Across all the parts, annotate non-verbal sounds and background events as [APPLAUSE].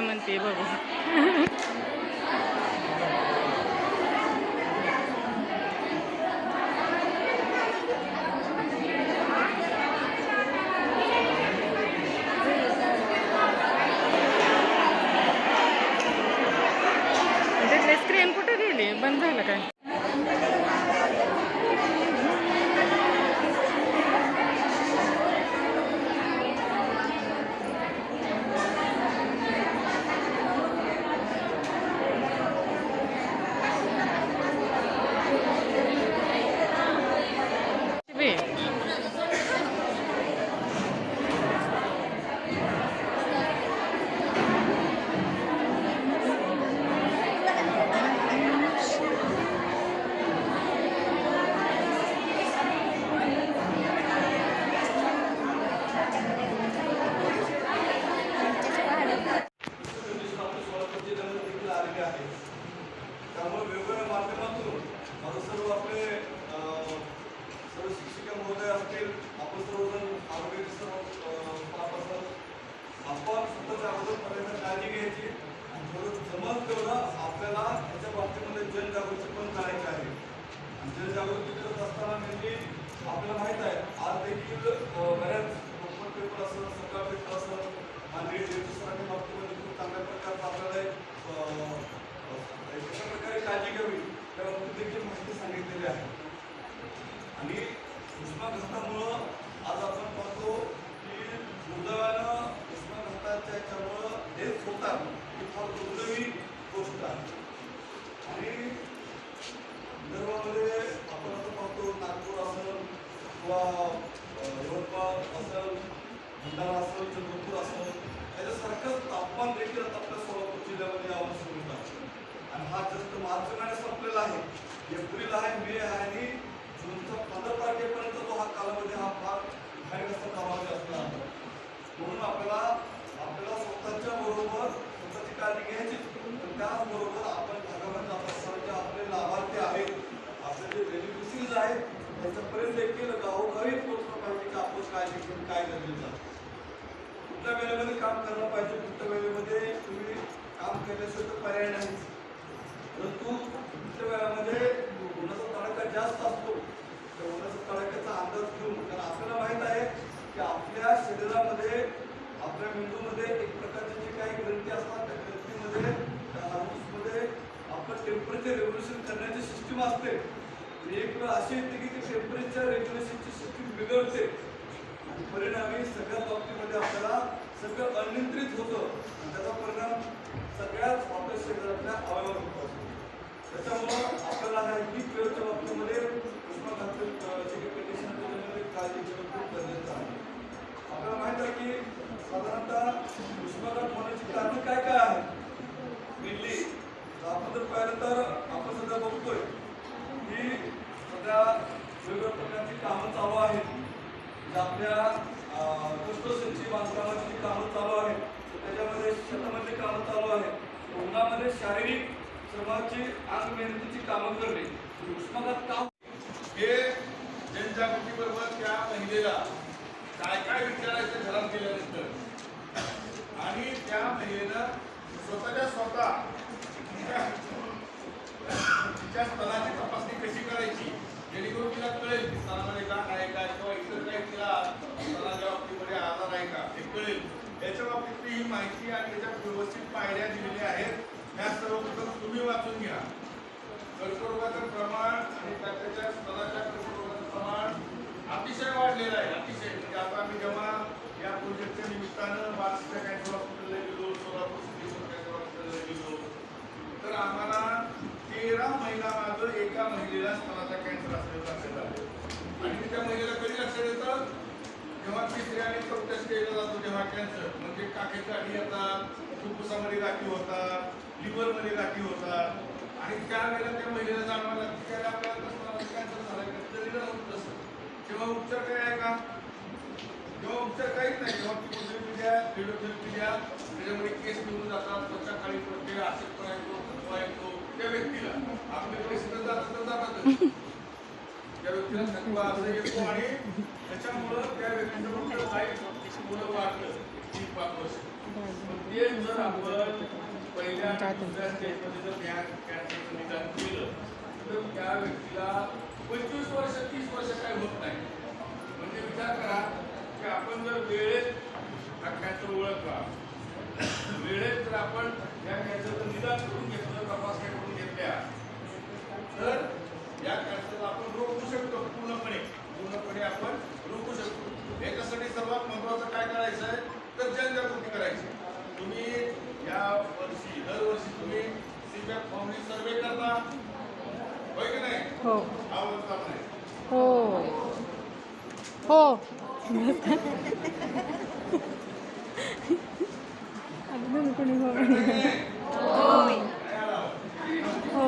काय म्हणते बघू. स्क्रीन कुठे बंद झालं काय? स्वतःच्या काळजी घ्यायची आणि थोडं जमत तेवढं आपल्याला त्याच्या बाबतीमध्ये जनजागृती पण करायची आहे. आणि जनजागृती करत असताना म्हणजे आपल्याला माहीत आहे आज देखील बऱ्याच ओपन पेपर असं सकाळ पेपर असं आणि सरांनी बाबतीमध्ये खूप चांगल्या प्रकारचं आपल्याला एक कशा प्रकारे काळजी घ्यावी त्याबाबतीत देखील माहिती सांगितलेली आहे. आणि उष्माघातामुळं आज आपण पाहतो की मुलं याच्यामुळं होतात ही फार दुर्दैवी गोष्ट आहे. आणि विदर्भामध्ये आपण असं पाहतो नागपूर असेल किंवा यवतमाळ असेल भंडारा असेल चंद्रपूर असेल याच्यासारखं तापमान देखील आता आपल्या सोलापूर जिल्ह्यामध्ये यावं सुरू आहे आणि हा जस्ट मार्च महिन्यात संपलेला आहे. एप्रिल आहे मे आहे आणि जूनचा पंधरा तारखेपर्यंत तो हा कालावधी हा फार भयानक असा कालावधी असणार आहे म्हणून आपल्याला आपल्याला स्वतःच्या बरोबर स्वतःची काळजी घ्यायची पण त्याचबरोबर आपण भागामध्ये जात जे आपले लाभार्थी आहेत आपले जे बेनिफिशियरीज आहेत त्याच्यापर्यंत देखील गावोगावी पोहोचलं पाहिजे की आपण काय घेऊन काय गरजेचं आहे कुठल्या वेळेमध्ये काम करायला पाहिजे कुठल्या वेळेमध्ये तुम्ही काम केल्याचं तर पर्याय नाही परंतु कुठल्या वेळामध्ये उन्हाचा तडाखा जास्त असतो त्या उन्हाचा तडाख्याचा अंदाज घेऊन. कारण आपल्याला माहीत आहे की आपल्या शरीरामध्ये आपल्या मेंदूमध्ये एक प्रकारचे जे काही ग्रंथी असतात त्या मध्ये त्या हार्मोन्समध्ये आपलं टेम्परेचर रेग्युलेशन करण्याची सिस्टीम असते. म्हणजे एक वेळ अशी येते की ती टेम्परेचर रेग्युलेशनची सिस्टीम बिघडते. आणि परिणामी सगळ्या बाबतीमध्ये आपल्याला सगळं अनियंत्रित होतं. आणि त्याचा परिणाम सगळ्याच आपल्या क्षेत्रातल्या अवयवावर होत असतो. त्याच्यामुळं आपल्याला ह्या हीट वेळच्या बाबतीमध्ये उष्माघातक अं, जे काही कंडिशन त्याच्यामध्ये काळजी घेऊन खूप गरजेचं आहे आपल्याला माहीत आहे की साधारणतः उष्माघात होण्याची कारणं काय काय आहेत मेनली आपण जर पाहिलं तर आपण सध्या बघतोय की सध्या वेगवेगळ्या प्रकारची कामं चालू आहेत जे आपल्या कृष्णसिंची बांधकामाची कामं चालू आहेत. त्याच्यामध्ये शेतामध्ये कामं चालू आहेत. उन्हामध्ये शारीरिक श्रमाची अंग मेहनतीची कामं करणे. उष्माघात का? हे जनजागृती बरोबर त्या महिलेला काय काय विचारायचं घरात गेल्यानंतर. आणि त्या महिलेनं स्वतःच्या स्वतः तिच्या तिच्या स्तनाची तपासणी कशी करायची? जेणेकरून तिला कळेल की स्तनामध्ये का आहे काय किंवा इतर काही तिला स्तनाच्या बाबतीमध्ये आजार आहे का हे त्याच्या याच्या बाबतीतली ही माहिती आणि त्याच्या व्यवस्थित पायऱ्या दिलेल्या आहेत. ह्या सर्वप्रथम तुम्ही वाचून घ्या. कर्करोगाचं प्रमाण आणि त्या- त्याच्या स्तनाच्या कर्करोगाचं प्रमाण अतिशय वाढलेलं आहे. अतिशय. म्हणजे आता आम्ही जेव्हा या प्रोजेक्टच्या निमित्तानं बार्शीच्या कॅन्सर हॉस्पिटलला गेलो सोलापूर सिटी कॅन्सर हॉस्पिटलला गेलो तर आम्हाला तेरा महिना मागं एका महिलेला स्तनाचा कॅन्सर असलेलं लक्षात आलं आणि त्या महिलेला कधी लक्षात येतं जेव्हा तिसऱ्या आणि चौथ्या स्टेजला जातो तेव्हा कॅन्सर म्हणजे काखेच्या गाठी येतात फुफ्फुसामध्ये गाठी होतात लिव्हरमध्ये गाठी होतात. आणि त्यावेळेला त्या महिलेला जाणवायला लागतं की आपल्याला कॅन्सर झाला कधी होत तसं. तेव्हा उपचार काय आहे का? जेव्हा उपचार काहीच नाही. तेव्हा किमोथेरपी द्या रेडिओथेरपी द्या. त्याच्यामध्ये केस निघून जातात. त्वचा काळी पडते आशेपणा येतो थकवा येतो. त्या व्यक्तीला आपले पैसे तर जातात तर जातातच. त्या व्यक्तीला थकवा असं येतो आणि त्याच्यामुळं त्या व्यक्तीचं फक्त लाईफ पुढं वाढलं तीन पाच वर्ष. पण ते जर आपण पहिल्या दुसऱ्या स्टेजमध्ये जर त्या कॅन्सरचं निदान केलं तर त्या व्यक्तीला पंचवीस वर्ष तीस वर्ष काय होत नाही. म्हणजे विचार करा की आपण जर वेळेत हा कॅन्सर ओळखला वेळेत जर आपण या कॅन्सरचं निदान करून घेतलं तपासण्या करून घेतल्या तर या कॅन्सरला आपण रोखू शकतो पूर्णपणे पूर्णपणे आपण रोखू शकतो याच्यासाठी सर्वात महत्वाचं काय करायचं आहे तर जनजागृती करायची तुम्ही या वर्षी दरवर्षी तुम्ही सीपॅक फाउंडेशन सर्वे करता होय की नाही हो आवडता नाही हो. हो. अगदी कोणी हो. हो.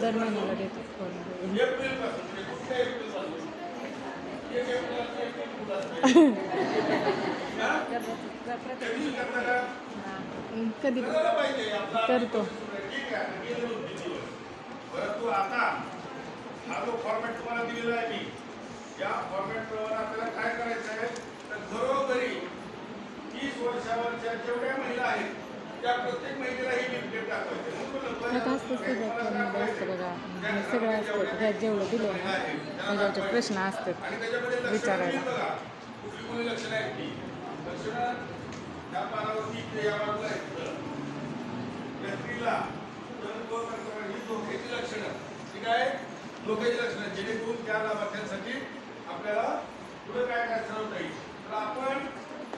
दर महिन्याला देतो? [LAUGHS] कधी? करता. का कधी परंतु आता हा जो फॉर्मॅट तुम्हाला दिलेला आहे मी या फॉर्मॅट प्रमाणे आपल्याला काय करायचं आहे तर घरोघरी तीस वर्षावरच्या जेवढ्या महिला आहेत त्या प्रत्येक महिलेला ही लिमिटेड दाखवायचे सगळं असतं बघा जेवढं दिलं त्याच्यावरचे प्रश्न असतात विचारायला. कुठली लक्षणं त्या पानावरती या बाजूला स्त्रीला ही धोक्याची लक्षणं. ठीक आहे? धोक्याची लक्षणं. जेणेकरून त्या लाभार्थ्यांसाठी आपल्याला पुढे काय काय ठरवता येईल? तर आपण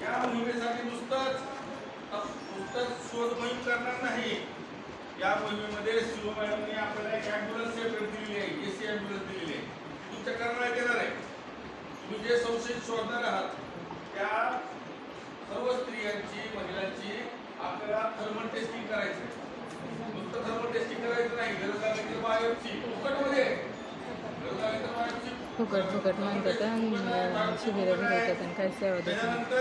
या मोहिमेसाठी नुसतंच नुसतंच शोध मोहीम करणार नाही. या मोहिमेमध्ये शिव मॅडमने आपल्याला एक ॲम्ब्युलन्स सेपरेट दिलेली आहे ए सी ॲम्ब्युलन्स दिलेली आहे. तुमच्या करण्यात येणार आहे. तुम्ही जे संशयित शोधणार आहात त्या सर्व स्त्रियांची महिलांची आपल्याला थर्मल टेस्टिंग करायचं आहे. नुसतं थर्मल टेस्टिंग करायचं नाही गरज लागली तर बायोप्सी फुकटमध्ये गरज लागली तर बायोप्सी फुकट फुकट म्हणतात आणि शिबिरं भरवतात आणि काय सेवा देतात.